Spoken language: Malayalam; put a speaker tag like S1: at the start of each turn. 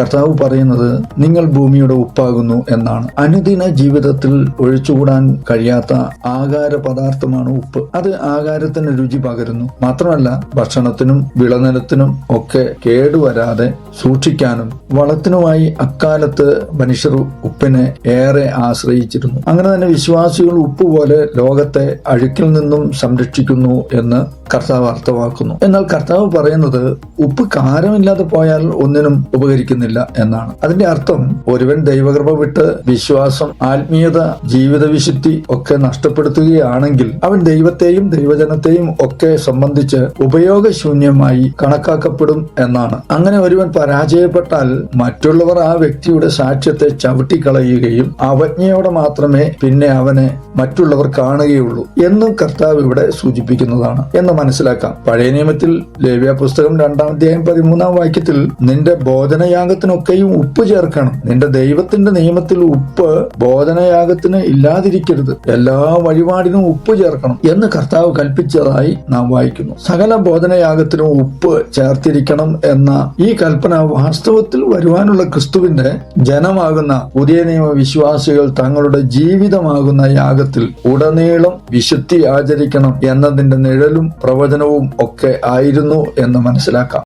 S1: കർത്താവ് പറയുന്നത് നിങ്ങൾ ഭൂമിയുടെ ഉപ്പാകുന്നു എന്നാണ്. അനുദിന ജീവിതത്തിൽ ഒഴിച്ചുകൂടാൻ കഴിയാത്ത ആകാര പദാർത്ഥമാണ് ഉപ്പ്. അത് ആകാരത്തിന് രുചി പകരുന്നു. മാത്രമല്ല ഭക്ഷണത്തിനും വിളനിലത്തിനും ഒക്കെ കേടുവരാതെ സൂക്ഷിക്കാനും വളത്തിനുമായി അക്കാലത്ത് മനുഷ്യർ ഉപ്പിനെ ഏറെ ആശ്രയിച്ചിരുന്നു. അങ്ങനെ തന്നെ വിശ്വാസികൾ ഉപ്പ് പോലെ ലോകത്തെ അഴുക്കിൽ നിന്നും സംരക്ഷിക്കുന്നു എന്ന് കർത്താവ് അർത്ഥമാക്കുന്നു. എന്നാൽ കർത്താവ് പറയുന്നത് ഉപ്പ് കാരമില്ലാതെ പോയാൽ ഒന്നിനും ഉപകരിക്കുന്നില്ല എന്നാണ്. അതിന്റെ അർത്ഥം ഒരുവൻ ദൈവകൃപ വിട്ട് വിശ്വാസം ആത്മീയത ജീവിത വിശുദ്ധി ഒക്കെ നഷ്ടപ്പെടുത്തുകയാണെങ്കിൽ അവൻ ദൈവത്തെയും ദൈവജനത്തെയും ഒക്കെ സംബന്ധിച്ച് ഉപയോഗശൂന്യമായി കണക്കാക്കപ്പെടും എന്നാണ്. അങ്ങനെ ഒരുവൻ പരാജയപ്പെട്ടാൽ മറ്റുള്ളവർ ആ വ്യക്തിയുടെ സാക്ഷ്യത്തെ ചവിട്ടിക്കളയുകയും അവജ്ഞയോടെ മാത്രമേ പിന്നെ അവനെ മറ്റുള്ളവർ കാണുകയുള്ളൂ എന്നും കർത്താവ് ഇവിടെ സൂചിപ്പിക്കുന്നതാണ്. എന്ന് മനസ്സിലാക്കാം. പഴയ നിയമത്തിൽ ലേവ്യ പുസ്തകം രണ്ടാം അധ്യായം പതിമൂന്നാം വാക്യത്തിൽ നിന്റെ ബോധനയാഗത്തിനൊക്കെയും ഉപ്പ് ചേർക്കണം. നിന്റെ ദൈവത്തിന്റെ നിയമത്തിൽ ഉപ്പ് ബോധനയാഗത്തിന് ഇല്ലാതിരിക്കരുത്. എല്ലാ വഴിപാടിനും ഉപ്പ് ചേർക്കണം എന്ന് കർത്താവ് കൽപ്പിച്ചതായി നാം വായിക്കുന്നു. സകല ബോധനയാഗത്തിനും ഉപ്പ് ചേർത്തിരിക്കണം എന്ന ഈ കൽപ്പന വാസ്തവത്തിൽ വരുവാനുള്ള ക്രിസ്തുവിന്റെ ജനമാകുന്ന പുതിയ നിയമ വിശ്വാസികൾ തങ്ങളുടെ ജീവിതമാകുന്ന യാഗത്തിൽ ഉടനീളം വിശുദ്ധി ആചരിക്കണം എന്നതിന്റെ നിഴലും പ്രവചനവും ഒക്കെ ആയിരുന്നു എന്ന് മനസ്സിലാക്കാം.